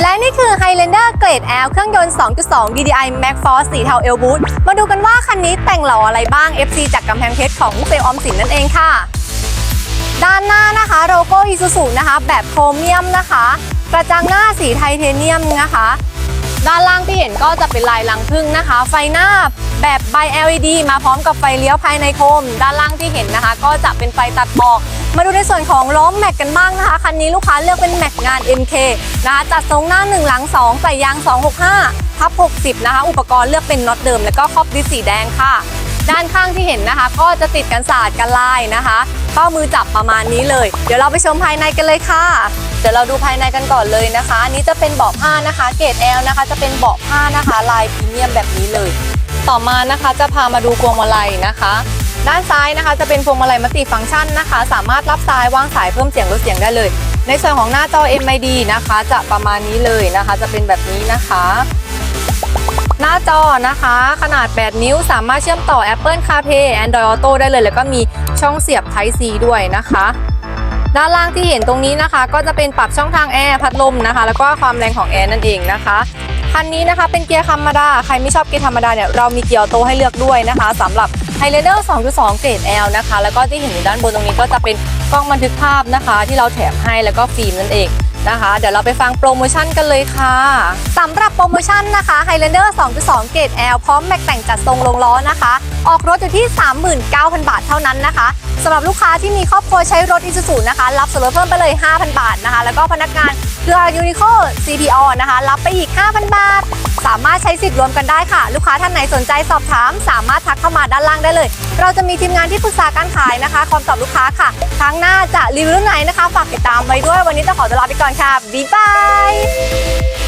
และนี่คือ Highlander เกรด L เครื่องยนต์ 2.2 DDI Max Force สีเทา L Boot มาดูกันว่าคันนี้แต่งหล่ออะไรบ้าง FC จากกำแพงเพชรของเซลออมสินนั่นเองค่ะ ด้านหน้านะคะโลโก้ Isuzu นะคะ แบบโครเมียมนะคะ กระจังหน้าสีไทเทเนียมนะคะ ด้านล่างที่เห็นก็จะเป็นลายลังพึ่งนะคะ ไฟหน้าแบบใบ LED มาพร้อมกับไฟเลี้ยวภายในโคม ด้านล่างที่เห็นนะคะ ก็จะเป็นไฟตัดหมอก มาดูในส่วนของล้อแม็กกันบ้างนะคะคันนี้ลูกค้าเลือกเป็นแม็กงาน MK นะคะจัดทรงหน้า 1 หลัง 2 ใส่ยาง 265ทับ60 นะคะ อุปกรณ์เลือกเป็นน็อตเดิม แล้วก็ครอบดิสสีแดงค่ะ ด้านข้างที่เห็นนะคะ ก็จะติดกันสาดกันลายนะคะก็มือจับประมาณนี้เลย เดี๋ยวเราไปชมภายในกันเลยค่ะ เดี๋ยวเราดูภายในกันก่อนเลยนะคะอันนี้จะเป็นเบาะผ้านะคะ เกรด L นะคะ จะเป็นเบาะผ้านะคะ ลายพรีเมียมแบบนี้เลย ต่อมานะคะจะพามาดูพวงมาลัยนะคะ ด้านซ้ายนะคะจะเป็นพวงมาลัยมัลติฟังก์ชันนะคะ สามารถรับสายวางสายเพิ่มเสียงลดเสียงได้เลย ในส่วนของหน้าจอ MID นะคะ จะประมาณนี้เลยนะคะ จะเป็นแบบนี้นะคะ หน้าจอนะคะขนาด 8 นิ้ว สามารถเชื่อมต่อ Apple CarPlay Android Auto ได้เลย แล้วก็มีช่องเสียบ Type C ด้วยนะคะ ด้านล่างที่เห็นตรงนี้นะคะ ก็จะเป็นปรับช่องทางแอร์พัดลมนะคะ แล้วก็ความแรงของแอร์นั่นเองนะคะคันนี้นะคะเป็นเกียร์ธรรมดา ใครไม่ชอบเกียร์ธรรมดาเนี่ยเรามีเกียร์ออโต้ให้เลือกด้วยนะคะสำหรับ Highlander 2.2 เกรด L นะคะ แล้วก็ที่เห็นอยู่ด้านบนตรงนี้ก็จะเป็นกล้องบันทึกภาพนะคะ ที่เราแถมให้แล้วก็ฟิล์มนั่นเองนะคะ เดี๋ยวเราไปฟังโปรโมชั่นกันเลยค่ะสำหรับโปรโมชั่นนะคะ Highlander 2.2 เกรด L พร้อมแม็กแต่งจัดทรงลงล้อนะคะ ออกรถอยู่ที่ 39,000 บาทเท่านั้นนะคะสำหรับลูกค้าที่มีครอบครัวใช้รถ Isuzu นะคะ รับส่วนลดเพิ่มไปเลย 5,000 บาทนะคะ แล้วก็พนักงานเครือ Uniqlo CPO นะคะ รับไปอีก 5,000 บาท สามารถใช้สิทธิ์รวมกันได้ค่ะ ลูกค้าท่านไหนสนใจสอบถาม สามารถทักเข้ามาด้านล่างได้เลย เราจะมีทีมงานที่ปรึกษาการขายนะคะคอมตอบลูกค้าค่ะครั้งหน้าจะรีวิวรื่องไหนนะคะ ฝากติดตามไว้ด้วยวันนี้ต้องขอตัวลาไปก่อนค่ะบ๊ายบาย